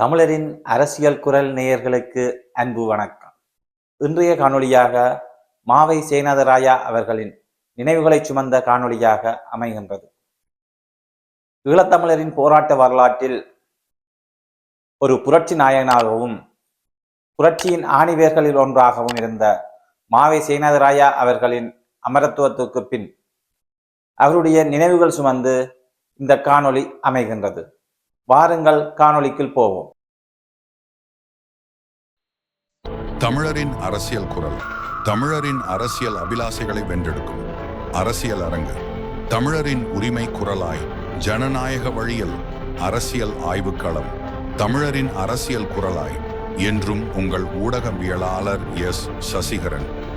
தமிழரின் அரசியல் குரல் நேயர்களுக்கு அன்பு வணக்கம். இன்றைய காணொளியாக மாவை சேனாதராயா அவர்களின் நினைவுகளை சுமந்த காணொளியாக அமைகின்றது. ஈழத்தமிழரின் போராட்ட வரலாற்றில் ஒரு புரட்சி நாயகனாகவும் புரட்சியின் ஆணிவேர்களில் ஒன்றாகவும் இருந்த மாவை சேனாதராயா அவர்களின் அமரத்துவத்துக்கு பின் அவருடைய நினைவுகள் சுமந்து இந்த காணொளி அமைகின்றது. வாருங்கள் காணொளிக்குள் போவோம். தமிழரின் அரசியல் குரல். தமிழரின் அரசியல் அபிலாசைகளை வென்றெடுக்கும். அரசியல் அரங்கு. தமிழரின் உரிமை குரலாய் ஜனநாயக வழியில் அரசியல் ஆய்வுக்களம் தமிழரின் அரசியல் குரலாய் என்றும் உங்கள் ஊடகவியலாளர் எஸ். சசிகரன்.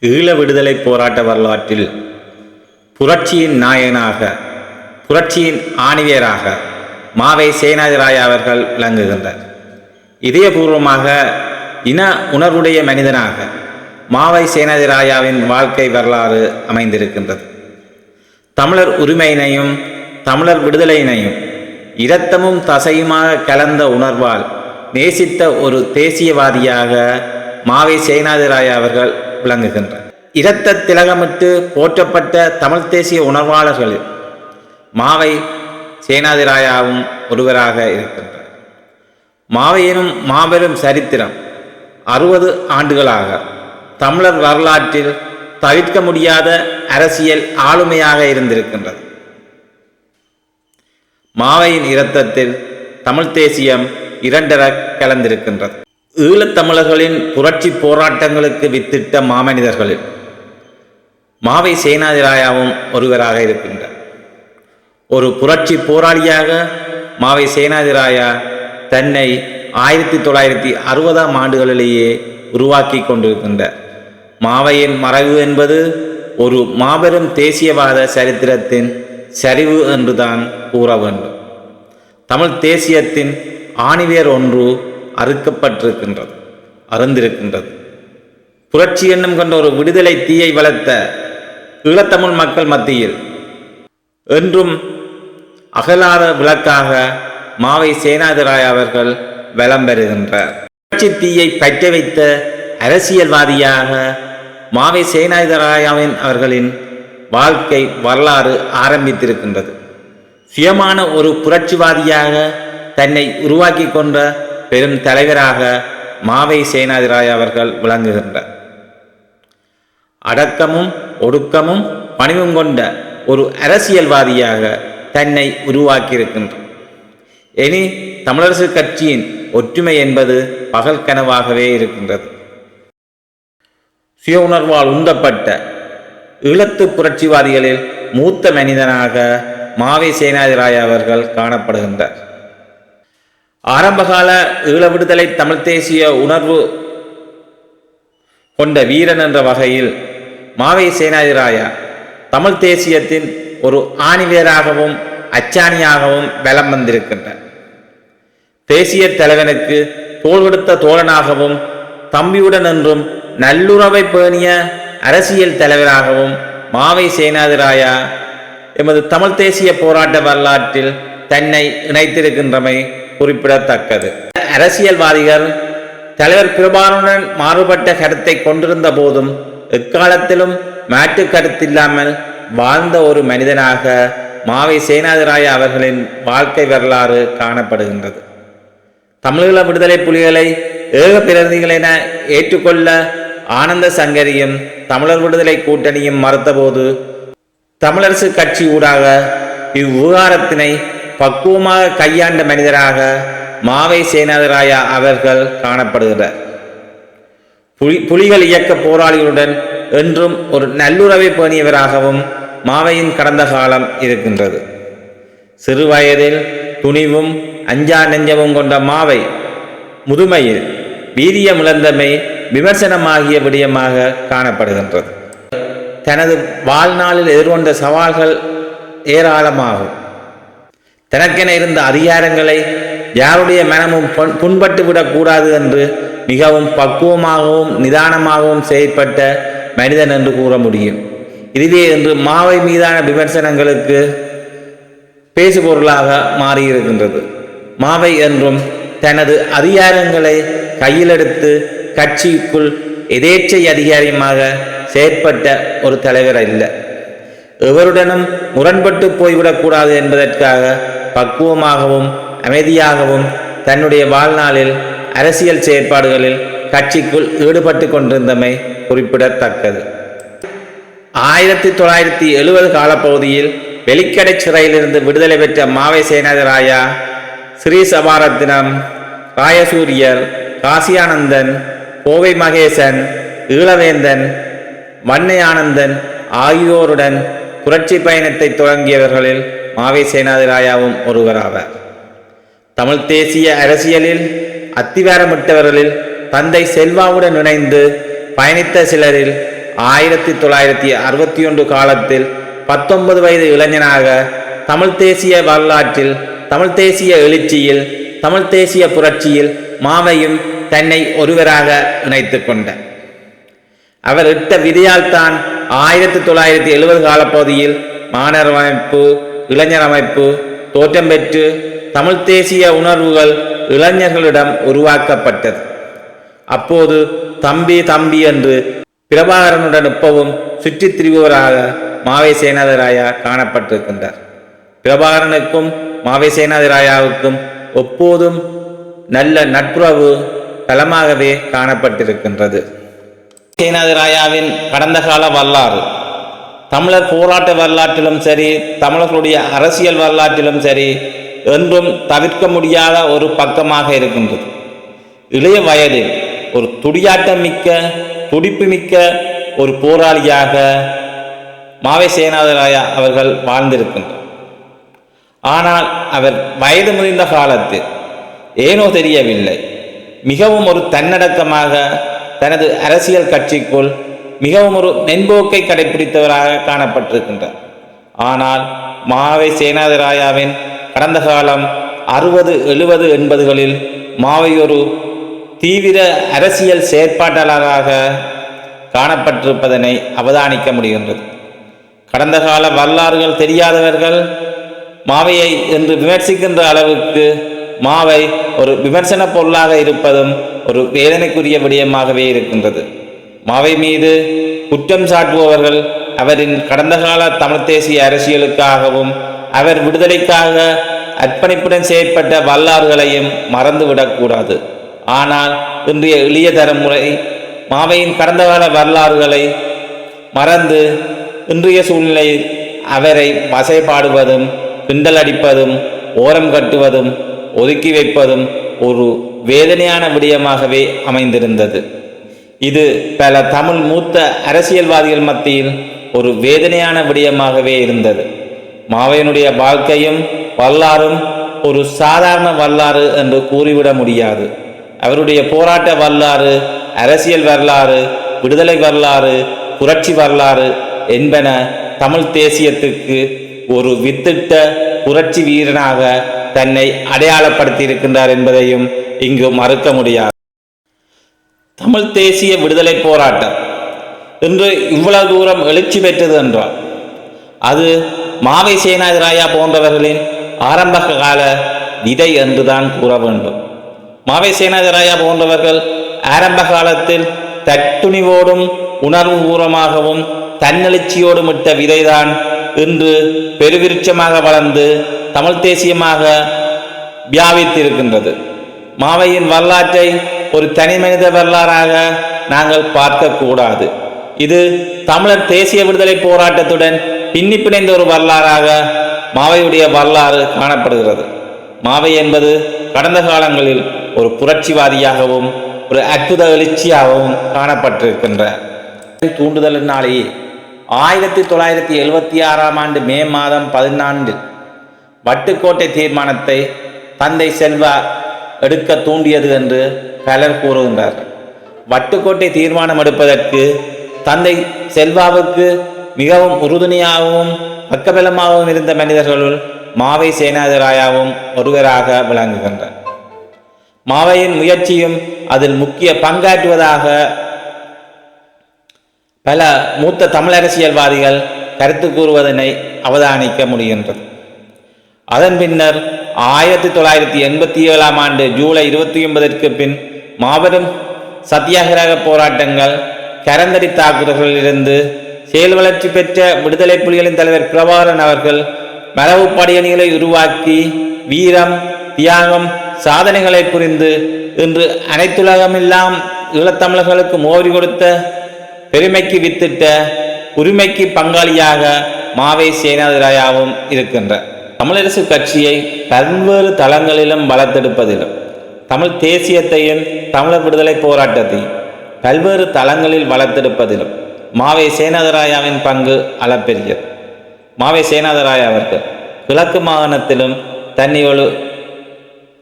ஈழ விடுதலை போராட்ட வரலாற்றில் புரட்சியின் நாயகனாக புரட்சியின் ஆணிவியராக மாவை சேனாதிராய அவர்கள் விளங்குகின்றார் இதயபூர்வமாக இன உணர்வுடைய மனிதனாக மாவை சேனாதிராயாவின் வாழ்க்கை வரலாறு அமைந்திருக்கின்றது. தமிழர் உரிமையினையும் தமிழர் விடுதலையினையும் இரத்தமும் தசையுமாக கலந்த உணர்வால் நேசித்த ஒரு தேசியவாதியாக மாவை சேனாதிராய அவர்கள் விளங்குகின்றார் இரத்த திலகமிட்டு போற்றப்பட்ட தமிழ் தேசிய உணர்வாளர்களில் மாவை சேனாதிராயாவும் ஒருவராக இருக்கின்றார் மாவையினும் மாபெரும் சரித்திரம் அறுபது ஆண்டுகளாக தமிழர் வரலாற்றில் தவிர்க்க முடியாத அரசியல் ஆளுமையாக இருந்திருக்கின்றது. மாவையின் இரத்தத்தில் தமிழ் தேசியம் இரண்டர கலந்திருக்கின்றது. ஈழத்தமிழர்களின் புரட்சி போராட்டங்களுக்கு வித்திட்ட மாமனிதர்களில் மாவை சேனாதிராயாவும் ஒருவராக இருக்கின்றார். ஒரு புரட்சி போராளியாக மாவை சேனாதிராயா தன்னை ஆயிரத்தி தொள்ளாயிரத்தி அறுபதாம் ஆண்டுகளிலேயே உருவாக்கி கொண்டிருக்கின்றார். மாவையின் மறைவு என்பது ஒரு மாபெரும் தேசியவாத சரித்திரத்தின் சரிவு என்றுதான் கூற வேண்டும். தமிழ் தேசியத்தின் ஆணிவேர் ஒன்று அறுக்கப்பட்டிருக்கின்றது அருந்திருக்கின்றது புரட்சி எண்ணம் கொண்ட ஒரு விடுதலை தீயை வளர்த்த ஈழத்தமிழ் மக்கள் மத்தியில் என்றும் அகலாத விளக்காக மாவை சேனாதிராய் அவர்கள் வலம் பெறுகின்றார். புரட்சி தீயை பற்ற வைத்த அரசியல்வாதியாக மாவை சேனாதிராயாவின் அவர்களின் வாழ்க்கை வரலாறு ஆரம்பித்திருக்கின்றது. சுயமான ஒரு புரட்சிவாதியாக தன்னை உருவாக்கி கொண்ட பெரும் தலைவராக மாவை சேனாதிராய் அவர்கள் விளங்குகின்றார். அடக்கமும் ஒடுக்கமும் பணிவும் கொண்ட ஒரு அரசியல்வாதியாக தன்னை உருவாக்கியிருக்கின்றார் இனி தமிழரசு கட்சியின் ஒற்றுமை என்பது பகல் கனவாகவே இருக்கின்றது. சுய உணர்வால் உந்தப்பட்ட ஈழத்து புரட்சிவாதிகளில் மூத்த மனிதனாக மாவை சேனாதிராய அவர்கள் காணப்படுகின்றார். ஆரம்பகால ஈழ விடுதலை தமிழ் தேசிய உணர்வு கொண்ட வீரன் என்ற வகையில் மாவை சேனாதிராயா தமிழ் தேசியத்தின் ஒரு ஆணிவேராகவும் அச்சாணியாகவும் வலம் வந்திருக்கின்றார். தேசிய தலைவனுக்கு தோள் கொடுத்த தோழனாகவும் தம்பியுடன் என்றும் நல்லுறவை பேணிய அரசியல் தலைவராகவும் மாவை சேனாதிராயா எமது தமிழ் தேசிய போராட்ட வரலாற்றில் தன்னை இணைத்திருக்கின்றமை குறிப்பிடத்தக்கது. அரசியல்வாதிகள் தலைவர் பிரபானுடன் மாறுபட்ட கருத்தை கொண்டிருந்த போதும் எக்காலத்திலும் மாற்று கருத்தில்லாமல் வாழ்ந்த ஒரு மனிதனாக மாவை சேனாதிராய அவர்களின் வாழ்க்கை வரலாறு காணப்படுகின்றது. தமிழீழ விடுதலை புலிகளை ஏக பிரதிகளென ஏற்றுக்கொள்ள ஆனந்த சங்கரியும் தமிழர் விடுதலை கூட்டணியும் மறுத்தபோது தமிழரசு கட்சி ஊடாக இவ்விவகாரத்தினை பக்குவமாக கையாண்ட மனிதராக மாவை சேனாதிராயா அவர்கள் காணப்படுகிறார் புலி புலிகள் இயக்க போராளிகளுடன் என்றும் ஒரு நல்லுறவை பேணியவராகவும் மாவையின் கடந்த காலம் இருக்கின்றது. சிறுவயதில் துணிவும் அஞ்சா நெஞ்சமும் கொண்ட மாவை முதுமையில் வீரியமிழந்தமை விமர்சனமாகிய விடயமாக காணப்படுகின்றது. தனது வாழ்நாளில் எதிர்கொண்ட சவால்கள் ஏராளமாகும். தனக்கென இருந்த அதிகாரங்களை யாருடைய மனமும் புண் புண்பட்டு விடக்கூடாது என்று மிகவும் பக்குவமாகவும் நிதானமாகவும் செயற்பட்ட மனிதன் என்று கூற முடியும். இதுவே இன்று மாவை மீதான விமர்சனங்களுக்கு பேசுபொருளாக மாறியிருக்கின்றது. மாவை என்றும் தனது அதிகாரங்களை கையிலெடுத்து கட்சிக்குள் எதேச்சை அதிகாரியமாக செயற்பட்ட ஒரு தலைவர் அல்ல. எவருடனும் முரண்பட்டு போய்விடக்கூடாது என்பதற்காக பக்குவமாகவும் அமைதியாகவும் தன்னுடைய வாழ்நாளில் அரசியல் செயற்பாடுகளில் கட்சிக்குள் ஈடுபட்டு கொண்டிருந்தமை குறிப்பிடத்தக்கது. ஆயிரத்தி தொள்ளாயிரத்தி எழுபது காலப்பகுதியில் வெளிக்கடை சிறையிலிருந்து விடுதலை பெற்ற மாவை சேனாதிராயா ஸ்ரீ சபாரத்தினம் ராயசூரியர் காசியானந்தன் கோவை மகேசன் ஈழவேந்தன் வன்னை ஆனந்தன் ஆகியோருடன் புரட்சி பயணத்தை தொடங்கியவர்களில் மாவை சேனாதிராயாவும் ஒருவராவார். தமிழ் தேசிய அரசியலில் அத்திவாரமிட்டவர்களில் தந்தை செல்வாவுடன் இணைந்து பயணித்த சிலரில் ஆயிரத்தி தொள்ளாயிரத்தி அறுபத்தி ஒன்று காலத்தில் பத்தொன்பது வயது இளைஞனாக தமிழ் தேசிய வரலாற்றில் தமிழ் தேசிய எழுச்சியில் தமிழ் தேசிய புரட்சியில் மாவையும் தன்னை ஒருவராக இணைத்து கொண்ட அவர் இட்ட விதியால் தான் ஆயிரத்தி தொள்ளாயிரத்தி எழுபது காலப்பகுதியில் மாணவர் அமைப்பு இளைஞர் அமைப்பு தோற்றம் பெற்று தமிழ் தேசிய உணர்வுகள் இளைஞர்களிடம் உருவாக்கப்பட்டது. அப்போது தம்பி தம்பி என்று பிரபாகரனுடன் இப்பவும் சுற்றித் திரிபவராக மாவை சேனாதிராயா காணப்பட்டிருக்கின்றார். பிரபாகரனுக்கும் மாவை சேனாதிராயாவுக்கும் எப்போதும் நல்ல நட்புறவு பலமாகவே காணப்பட்டிருக்கின்றது. சேனாதிராயாவின் கடந்த கால வரலாறு. தமிழர் போராட்ட வரலாற்றிலும் சரி தமிழர்களுடைய அரசியல் வரலாற்றிலும் சரி என்றும் தவிர்க்க முடியாத ஒரு பக்கமாக இருக்கின்றது. இளைய வயதில் ஒரு துடியாட்டம் மிக்க துடிப்பு மிக்க ஒரு போராளியாக மாவை சேனாதராயா அவர்கள் வாழ்ந்திருக்கின்றார். ஆனால் அவர் வயது முதிர்ந்த காலத்தில் ஏனோ தெரியவில்லை. மிகவும் ஒரு தன்னடக்கமாக தனது அரசியல் கட்சிக்குள் மிகவும் ஒரு மென்போக்கை கடைபிடித்தவராக காணப்பட்டிருக்கின்றார். ஆனால் மாவை சேனாதராயாவின் கடந்த காலம் அறுபது எழுபது எண்பதுகளில் மாவை ஒரு தீவிர அரசியல் செயற்பாட்டாளராக காணப்பட்டிருப்பதனை அவதானிக்க முடிகின்றது. கடந்த கால வரலாறுகள் தெரியாதவர்கள் மாவையை என்று விமர்சிக்கின்ற அளவுக்கு மாவை ஒரு விமர்சன பொருளாக இருப்பதும் ஒரு வேதனைக்குரிய விடயமாகவே இருக்கின்றது. மாவை மீது குற்றம் சாட்டுபவர்கள் அவரின் கடந்த கால தமிழ் தேசிய அரசியலுக்காகவும் அவர் விடுதலைக்காக அர்ப்பணிப்புடன் செயற்பட்ட வரலாறுகளையும் மறந்துவிடக்கூடாது. ஆனால் இன்றைய எளிய தலைமுறை மாவையின் கடந்த கால வரலாறுகளை மறந்து இன்றைய சூழ்நிலையில் அவரை வசைப்பாடுவதும் கிண்டல் அடிப்பதும் ஓரம் கட்டுவதும் ஒதுக்கி வைப்பதும் ஒரு வேதனையான விடயமாகவே அமைந்திருந்தது. இது பல தமிழ் மூத்த அரசியல்வாதிகள் மத்தியில் ஒரு வேதனையான விடயமாகவே இருந்தது. மாவையனுடைய வாழ்க்கையும் வரலாறும் ஒரு சாதாரண வரலாறு என்று கூறிவிட முடியாது. அவருடைய போராட்ட வரலாறு அரசியல் வரலாறு விடுதலை வரலாறு புரட்சி வரலாறு என்பன தமிழ் தேசியத்துக்கு ஒரு வித்திட்ட புரட்சி வீரனாக தன்னை அடையாளப்படுத்தியிருக்கின்றார் என்பதையும் இங்கு மறுக்க முடியாது. தமிழ் தேசிய விடுதலை போராட்டம் இன்று இவ்வளவு தூரம் எழுச்சி பெற்றது என்றால் அது மாவை சேனாதிராயா போன்றவர்களின் ஆரம்ப கால விதை என்றுதான் கூற வேண்டும். மாவை சேனாதிராயா போன்றவர்கள் ஆரம்ப காலத்தில் தட்டுணிவோடும் உணர்வுபூர்வமாகவும் தன்னெழுச்சியோடும் இட்ட விதைதான் இன்று பெருவிருட்சமாக வளர்ந்து தமிழ் தேசியமாக வியாபித்திருக்கின்றது. மாவையின் வரலாற்றை ஒரு தனி மனித வரலாறாக நாங்கள் பார்க்கக்கூடாது. இது தமிழர் தேசிய விடுதலை போராட்டத்துடன் பின்னி பிணைந்த ஒரு வரலாறாக மாவையுடைய வரலாறு காணப்படுகிறது. மாவை என்பது கடந்த காலங்களில் ஒரு புரட்சிவாதியாகவும் ஒரு அற்புத எழுச்சியாகவும் காணப்பட்டிருக்கின்ற தூண்டுதலினாலேயே ஆயிரத்தி தொள்ளாயிரத்தி எழுபத்தி ஆறாம் ஆண்டு மே மாதம் பதினான்கில் வட்டுக்கோட்டை தீர்மானத்தை தந்தை செல்வா எடுக்க தூண்டியது என்று பலர் கூறுகின்றார்கள். வட்டுக்கோட்டை தீர்மானம் எடுப்பதற்கு தந்தை செல்வாவுக்கு மிகவும் உறுதுணையாகவும் பக்கபலமாகவும் இருந்த மனிதர்களுள் மாவை சேனாதிராயாவும் ஒருவராக விளங்குகின்றார் மாவையின் முயற்சியும் அதில் முக்கிய பங்காற்றுவதாக பல மூத்த தமிழரசியல்வாதிகள் கருத்து கூறுவதனை அவதானிக்க முடிகின்றது. அதன் பின்னர் ஆயிரத்தி தொள்ளாயிரத்தி எண்பத்தி ஏழாம் ஆண்டு ஜூலை இருபத்தி ஒன்பதற்கு பின் மாபெரும் சத்தியாகிரக போராட்டங்கள் கரந்தடி தாக்குதல்களிலிருந்து செயல் வளர்ச்சி பெற்ற விடுதலை புலிகளின் தலைவர் பிரபாகரன் அவர்கள் மரபு படையணிகளை உருவாக்கி வீரம் தியாகம் சாதனைகளை புரிந்து இன்று அனைத்துலகமெல்லாம் ஈழத்தமிழர்களுக்கு மோரி கொடுத்த பெருமைக்கு வித்திட்ட உரிமைக்கு பங்காளியாக மாவை சேனாதிராயாவும் இருக்கின்ற தமிழரசு கட்சியை பல்வேறு தளங்களிலும் வளர்த்தெடுப்பதிலும் தமிழ் தேசியத்தையும் தமிழர் விடுதலை போராட்டத்தையும் பல்வேறு தளங்களில் வளர்த்தெடுப்பதிலும் மாவை சேனாதராயாவின் பங்கு அளப்பெரியது. மாவை சேனாதராயா அவர்கள் கிழக்கு மாகாணத்திலும் தன்னை ஒரு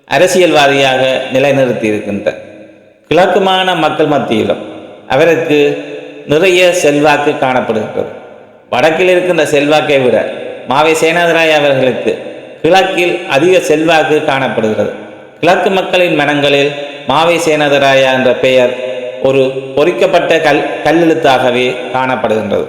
அரசியல்வாதியாக நிலைநிறுத்தி இருக்கின்றார் கிழக்கு மாகாண மக்கள் மத்தியிலும் அவருக்கு நிறைய செல்வாக்கு காணப்படுகின்றது. வடக்கில் இருக்கின்ற செல்வாக்கை விட மாவை சேனாதராய் அவர்களுக்கு கிழக்கில் அதிக செல்வாக்கு காணப்படுகிறது. கிழக்கு மக்களின் மனங்களில் மாவை சேனாதராயா என்ற பெயர் ஒரு பொறிக்கப்பட்ட கல் கல்லெழுத்தாகவே காணப்படுகின்றது.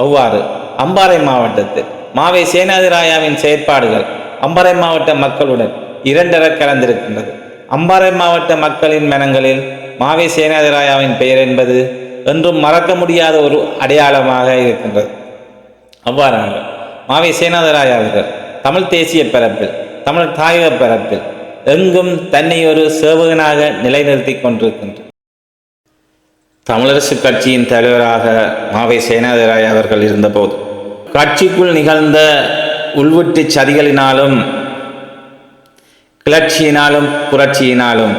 அவ்வாறு அம்பாறை மாவட்டத்தில் மாவை சேனாதிராயாவின் செயற்பாடுகள் அம்பாறை மாவட்ட மக்களுடன் இரண்டர கலந்திருக்கின்றது. அம்பாறை மாவட்ட மக்களின் மனங்களில் மாவை சேனாதிராயாவின் பெயர் என்பது என்றும் மறக்க முடியாத ஒரு அடையாளமாக இருக்கின்றது. அவ்வாறாக மாவை சேனாதராயாவர்கள் தமிழ் தேசிய பரப்பில் தமிழ் தாயக பரப்பில் எங்கும் தன்னை ஒரு சேவகனாக நிலைநிறுத்தி கொண்டிருக்கின்றார் தமிழரசு கட்சியின் தலைவராக மாவை சேனாதிராய அவர்கள் இருந்தபோது கட்சிக்குள் நிகழ்ந்த உள்வெட்டு சதிகளினாலும் கிளர்ச்சியினாலும் புரட்சியினாலும்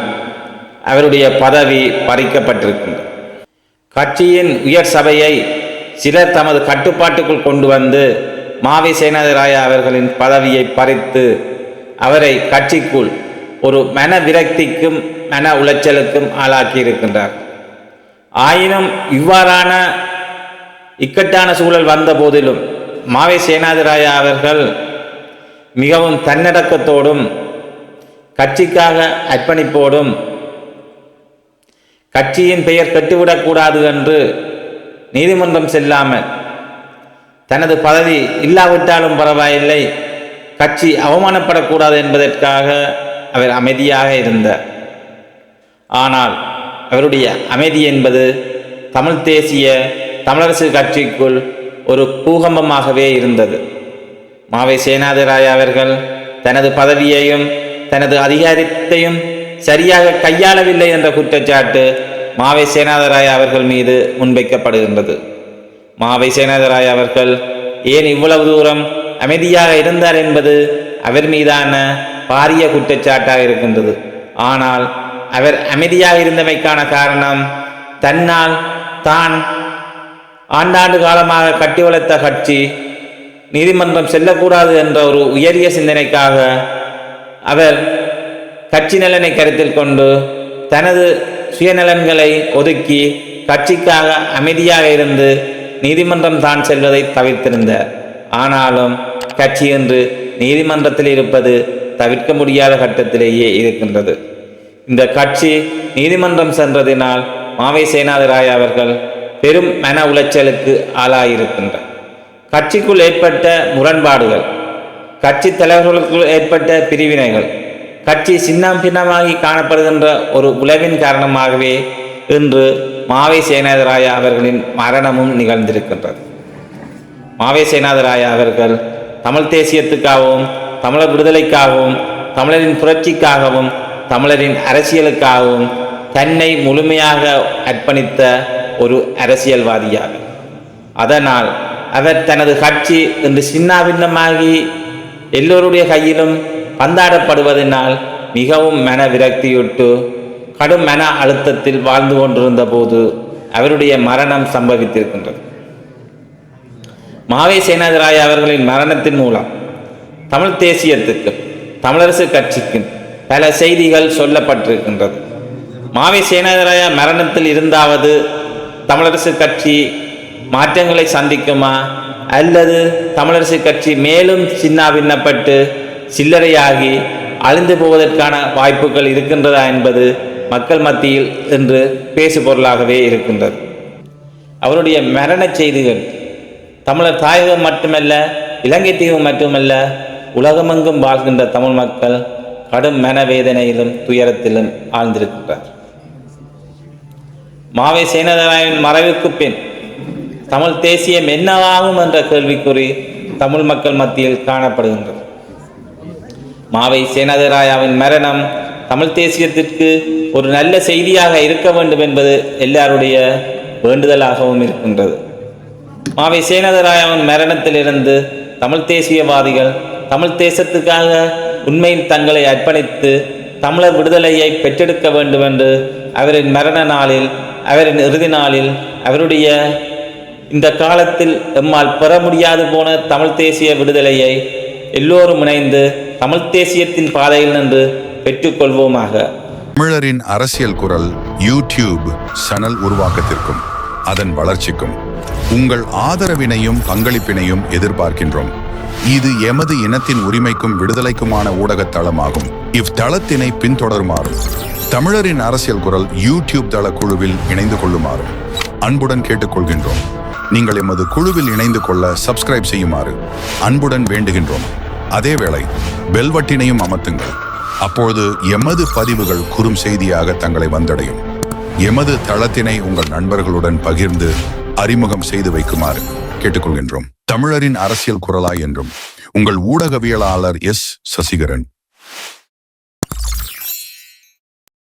அவருடைய பதவி பறிக்கப்பட்டிருக்கின்றது கட்சியின் உயர் சபையை சிலர் தமது கட்டுப்பாட்டுக்குள் கொண்டு வந்து மாவி சேனாதிராயா அவர்களின் பதவியை பறித்து அவரை கட்சிக்குள் ஒரு மன விரக்திக்கும் மன உளைச்சலுக்கும் ஆளாக்கி இருக்கின்றார் ஆயினும் இவ்வாறான இக்கட்டான சூழல் வந்த போதிலும் மாவை சேனாதிராயா அவர்கள் மிகவும் தன்னடக்கத்தோடும் கட்சிக்காக அர்ப்பணிப்போடும் கட்சியின் பெயர் கெட்டுவிடக்கூடாது என்று நீதிமன்றம் செல்லாமல் தனது பதவி இல்லாவிட்டாலும் பரவாயில்லை கட்சி அவமானப்படக்கூடாது என்பதற்காக அவர் அமைதியாக இருந்தார். ஆனால் அவருடைய அமைதி என்பது தமிழ் தேசிய தமிழரசு கட்சிக்குள் ஒரு பூகம்பமாகவே இருந்தது. மாவை சேனாதிராய அவர்கள் தனது பதவியையும் தனது அதிகாரத்தையும் சரியாக கையாளவில்லை என்ற குற்றச்சாட்டு மாவை சேனாதராய அவர்கள் மீது முன்வைக்கப்படுகின்றது. மாவை சேனாதராய அவர்கள் ஏன் இவ்வளவு தூரம் அமைதியாக இருந்தார் என்பது அவர் மீதான பாரிய குற்றச்சாட்டாக இருக்கின்றது. ஆனால் அவர் அமைதியாக இருந்தமைக்கான காரணம் தன்னால் தான் ஆண்டாண்டு காலமாக கட்டி வளர்த்த கட்சி நீதிமன்றம் செல்லக்கூடாது என்ற ஒரு உயரிய சிந்தனைக்காக அவர் கட்சி நலனை கருத்தில் கொண்டு தனது சுயநலன்களை ஒதுக்கி கட்சிக்காக அமைதியாக இருந்து நீதிமன்றம் தான் செல்வதை தவிர்த்திருந்தார். ஆனாலும் கட்சி என்று நீதிமன்றத்தில் இருப்பது தவிர்க்க முடியாத கட்டத்திலேயே இருக்கின்றது. இந்த கட்சி நீதிமன்றம் சென்றதினால் மாவை சேனாதிராய் அவர்கள் பெரும் மன உளைச்சலுக்கு ஆளாயிருக்கின்றார் கட்சிக்குள் ஏற்பட்ட முரண்பாடுகள் கட்சி தலைவர்களுக்குள் ஏற்பட்ட பிரிவினைகள் கட்சி சின்னம் பின்னமாகி காணப்படுகின்ற ஒரு உளவின் காரணமாகவே இன்று மாவை சேனாதிராய அவர்களின் மரணமும் நிகழ்ந்திருக்கின்றது. மாவை சேனாதிராய அவர்கள் தமிழ் தேசியத்துக்காகவும் தமிழர் விடுதலைக்காகவும் தமிழரின் புரட்சிக்காகவும் தமிழரின் அரசியலுக்காகவும் தன்னை முழுமையாக அர்ப்பணித்த ஒரு அரசியல்வாதியார் அதனால் அவர் தனது கட்சி இன்று சின்னாபின்னமாகி எல்லோருடைய கையிலும் பந்தாடப்படுவதனால் மிகவும் மன விரக்தியுட்டு கடும் மன அழுத்தத்தில் வாழ்ந்து கொண்டிருந்த போது அவருடைய மரணம் சம்பவித்திருக்கின்றது. மாவை சேனாதிராய அவர்களின் மரணத்தின் மூலம் தமிழ் தேசியத்துக்கு தமிழரசு கட்சிக்கும் பல செய்திகள் சொல்லப்பட்டிருக்கின்றது. மாவை சேனாதராய மரணத்தில் இருந்தாவது தமிழரசு கட்சி மாற்றங்களை சந்திக்குமா? அல்லது தமிழரசு கட்சி மேலும் சின்னாபின்னப்பட்டு சில்லறையாகி அழிந்து போவதற்கான வாய்ப்புகள் இருக்கின்றதா என்பது மக்கள் மத்தியில் இன்று பேசு பொருளாகவே இருக்கின்றது. அவருடைய மரண செய்திகள் தமிழர் தாயகம் மட்டுமல்ல இலங்கை தீவு மட்டுமல்ல உலகமெங்கும் வாழ்கின்ற தமிழ் மக்கள் கடும் மனவேதனையிலும் துயரத்திலும் ஆழ்ந்திருக்கின்றார். மாவை சேனதராயன் மறைவுக்கு பின் தமிழ் தேசியம் என்னவாகும் என்ற கேள்விக்குறி தமிழ் மக்கள் மத்தியில் காணப்படுகின்றது. மாவை சேனதராயாவின் மரணம் தமிழ் தேசியத்திற்கு ஒரு நல்ல செய்தியாக இருக்க வேண்டும் என்பது எல்லாருடைய வேண்டுதலாகவும் இருக்கின்றது. மாவை சேனதராயாவின் மரணத்திலிருந்து தமிழ் தேசியவாதிகள் தமிழ் தேசத்துக்காக உண்மையில் தங்களை அர்ப்பணித்து தமிழர் விடுதலையை பெற்றெடுக்க வேண்டும் என்று அவரின் மரண நாளில் அவரின் இறுதி நாளில் அவருடைய இந்த காலத்தில் எம்மால் பெற முடியாது போன தமிழ் தேசிய விடுதலையை எல்லோரும் இணைந்து தமிழ் தேசியத்தின் பாதையில் நின்று பெற்றுக்கொள்வோமாக. தமிழரின் அரசியல் குரல் யூடியூப் சேனல் உருவாக்கத்திற்கும் அதன் வளர்ச்சிக்கும் உங்கள் ஆதரவினையும் பங்களிப்பினையும் எதிர்பார்க்கின்றோம். இது எமது இனத்தின் உரிமைக்கும் விடுதலைக்குமான ஊடகத் தளமாகும் இவ்தளத்தினை பின்தொடருமாறும் தமிழரின் அரசியல் குரல் யூடியூப் தள குழுவில் இணைந்து கொள்ளுமாறும் அன்புடன் கேட்டுக்கொள்கின்றோம். நீங்கள் எமது குழுவில் இணைந்து கொள்ள சப்ஸ்கிரைப் செய்யுமாறு அன்புடன் வேண்டுகின்றோம். அதேவேளை பெல்வட்டினையும் அமர்த்துங்கள். அப்பொழுது எமது பதிவுகள் குறும் செய்தியாக தங்களை வந்தடையும். எமது தளத்தினை உங்கள் நண்பர்களுடன் பகிர்ந்து அறிமுகம் செய்து வைக்குமாறு கேட்டுக்கொள்கின்றோம். தமிழரின் அரசியல் குரலாய் என்றும் உங்கள் ஊடகவியலாளர் எஸ். சசிகரன்.